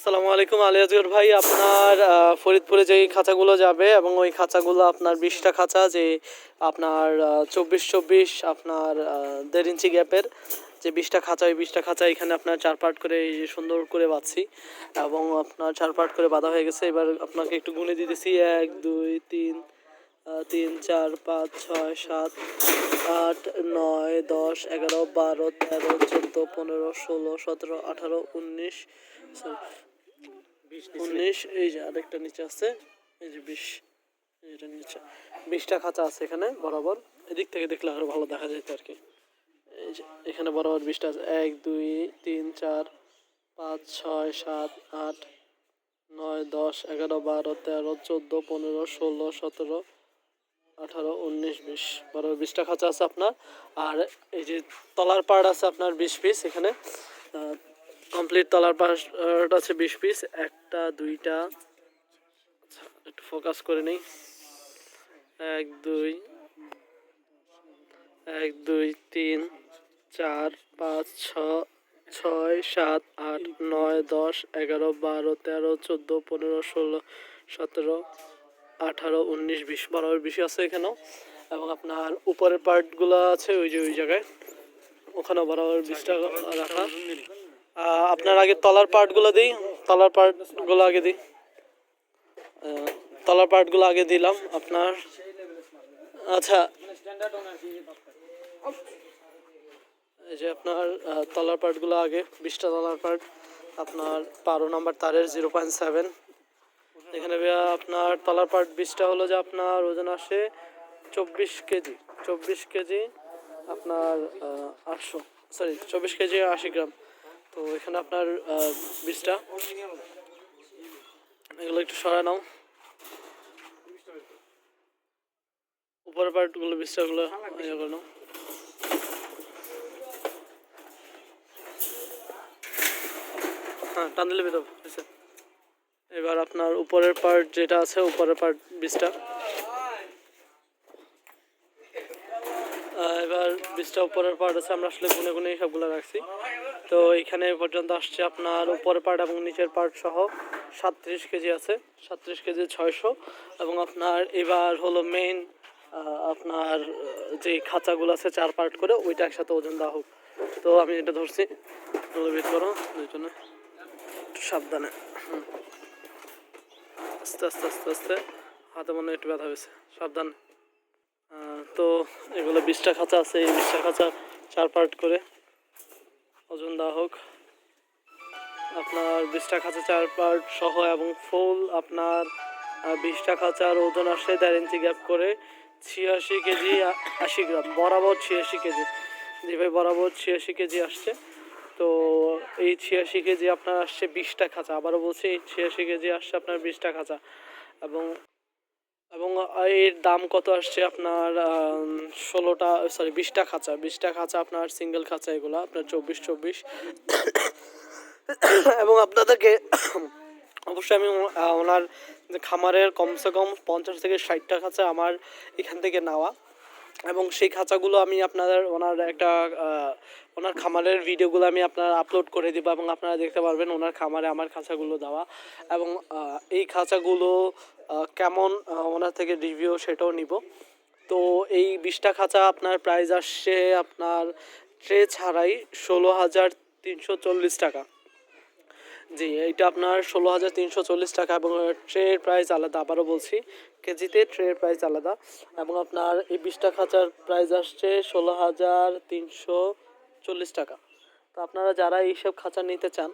আসসালামু আলাইকুম আলিয়াজগর ভাই। আপনার ফরিদপুরে যে খাঁচাগুলো যাবে এবং ওই খাঁচাগুলো আপনার বিশটা খাঁচা, যে আপনার চব্বিশ চব্বিশ আপনার দেড় ইঞ্চি গ্যাপের যে বিশটা খাঁচা, ওই বিশটা খাঁচা এখানে আপনার চার পার্ট করে সুন্দর করে বাঁধছি এবং আপনার চার পার্ট করে বাঁধা হয়ে গেছে। এবার আপনাকে একটু গুনে দিতেছি এক, দুই, তিন তিন, চার, পাঁচ, ছয়, সাত, আট, নয়, দশ, এগারো, বারো, তেরো, চোদ্দ, পনেরো, ষোলো, সতেরো, আঠারো, উনিশ উনিশ, এই যে আরেকটা নিচে আছে, এই যে বিশ এটা নিচে। বিশটা খাঁচা আছে এখানে, বরাবর। এদিক থেকে দেখলে আরও ভালো দেখা যেত আর কি এই যে এখানে বরাবর বিশটা আছে। এক, দুই, তিন, চার, পাঁচ, ছয়, সাত, আট, নয়, দশ, এগারো, বারো, তেরো, চোদ্দ, পনেরো, ষোলো, সতেরো, আঠারো, উনিশ, বিশ। বারো বিশটা খাঁচা আছে আপনার। আর এই যে তলার পাড় আছে আপনার বিশ পিস এখানে। কমপ্লিট তলার পাড় আছে বিশ পিস একটা দুইটা। আচ্ছা, একটু ফোকাস করে নেই। এক দুই এক দুই তিন চার পাঁচ ছ ছয় সাত আট নয় দশ এগারো বারো তেরো চোদ্দ পনেরো ষোলো সতেরো আঠারো উনিশ বিশ বরাবর বেশি আছে এখানেও। এবং আপনার উপরের পার্টগুলো আছে ওই যে ওই জায়গায়। ওখানেও বরাবর বিশটা রাখা। আপনার আগে তলার পার্টগুলো দিই, তলার পার্টগুলো আগে দিই। তলার পার্টগুলো আগে দিলাম আপনার। আচ্ছা এই যে আপনার তলার পার্টগুলো আগে, বিশটা তলার পার্ট আপনার বারো নাম্বার তারের জিরো পয়েন্ট সেভেন। এখানে আপনার তলার পার্ট বিশটা হলো যে আপনার ওজন আসে চব্বিশ কেজি চব্বিশ কেজি আপনার আটশো সরি চব্বিশ কেজি আশি গ্রাম। তো এখানে আপনার বিশটা এগুলো একটু সরায় নাও। উপরের পার্টগুলো বিশটাগুলো ইয়ে করে নাও। হ্যাঁ টান দিলে এবার আপনার উপরের পার্ট যেটা আছে, উপরের পার্ট বিশটা এবার বিশটা উপরের পার্ট আছে, আমরা আসলে গুনে গুনে সবগুলো রাখছি। তো এখানে পর্যন্ত আসছে আপনার উপরের পার্ট এবং নিচের পার্ট সহ সাতত্রিশ কেজি আছে, সাতত্রিশ কেজি ছয়শো। এবং আপনার এবার হলো মেইন আপনার যে খাঁচাগুলো আছে চার পার্ট করে, ওইটা একসাথে ওজন দেওয়া হোক। তো আমি এটা ধরছি বের করো দুইজনে, একটু সাবধানে। আস্তে আস্তে আস্তে আস্তে, হাতে মনে একটু ব্যথা হয়েছে, সাবধান। তো এগুলো বিশটা খাঁচা আছে, এই বিশটা খাঁচা চার পার্ট করে। ওজন দেওয়া হোক। আপনার বিশটা খাঁচা চার পার্ট সহ এবং ফুল আপনার বিশটা খাঁচার ওজন আসে দেড় ইঞ্চি গ্যাপ করে ছিয়াশি কেজি আশি গ্রাম, বরাবর ছিয়াশি কেজি। যেভাবে বরাবর ছিয়াশি কেজি আসছে। তো এই ছিয়াশি কেজি আপনার আসছে বিশটা খাঁচা। আবারও বলছি এই ছিয়াশি কেজি আসছে আপনার বিশটা খাঁচা। এবং এবং এর দাম কত আসছে আপনার ষোলোটা সরি বিশটা খাঁচা? বিশটা খাঁচা আপনার সিঙ্গেল খাঁচা এগুলো, আপনার চব্বিশ চব্বিশ। এবং আপনাদেরকে অবশ্যই আমি ওনার যে খামারের কমসে কম পঞ্চাশ থেকে ষাটটা খাঁচা আমার এখান থেকে নেওয়া। এবং সেই খাঁচাগুলো আমি আপনাদের ওনার একটা ওনার খামারের ভিডিওগুলো আমি আপনার আপলোড করে দিব এবং আপনারা দেখতে পারবেন ওনার খামারে আমার খাঁচাগুলো দেওয়া এবং এই খাঁচাগুলো কেমন ওনার থেকে রিভিউ সেটাও নিব। তো এই বিশটা খাঁচা আপনার প্রাইস আসছে আপনার ট্রে ছাড়াই ষোলো হাজার তিনশো চল্লিশ টাকা। জি, এইটা আপনার ষোলো হাজার তিনশো চল্লিশ টাকা এবং ট্রের প্রাইস আলাদা, আবারও বলছি, কেজিতে ট্রের প্রাইস আলাদা এবং আপনার এই বিশটা খাঁচার প্রাইস আসছে ষোলো হাজার তিনশো চল্লিশ টাকা। তো আপনারা যারা এইসব খাঁচা নিতে চান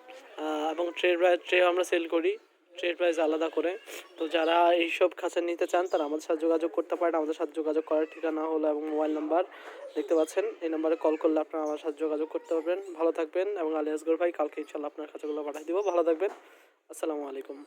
এবং ট্রের ট্রে আমরা সেল করি ট্রের প্রাইস আলাদা করে। তো যারা এইসব খাঁচা নিতে চান, তারা আমাদের সাথে যোগাযোগ করতে পারেন। আমাদের সাথে যোগাযোগ করার ঠিকানা হলো এবং মোবাইল নাম্বার। দেখতে পাচ্ছেন, এই নাম্বারে কল করলে আপনারা আমার সাথে যোগাযোগ করতে পারবেন। ভালো থাকবেন এবং আলিয়াসগর ভাই, কালকে ইনশাল্লাহ আপনার খাঁচাগুলো পাঠিয়ে দিব। ভালো থাকবেন। আসসালামু আলাইকুম।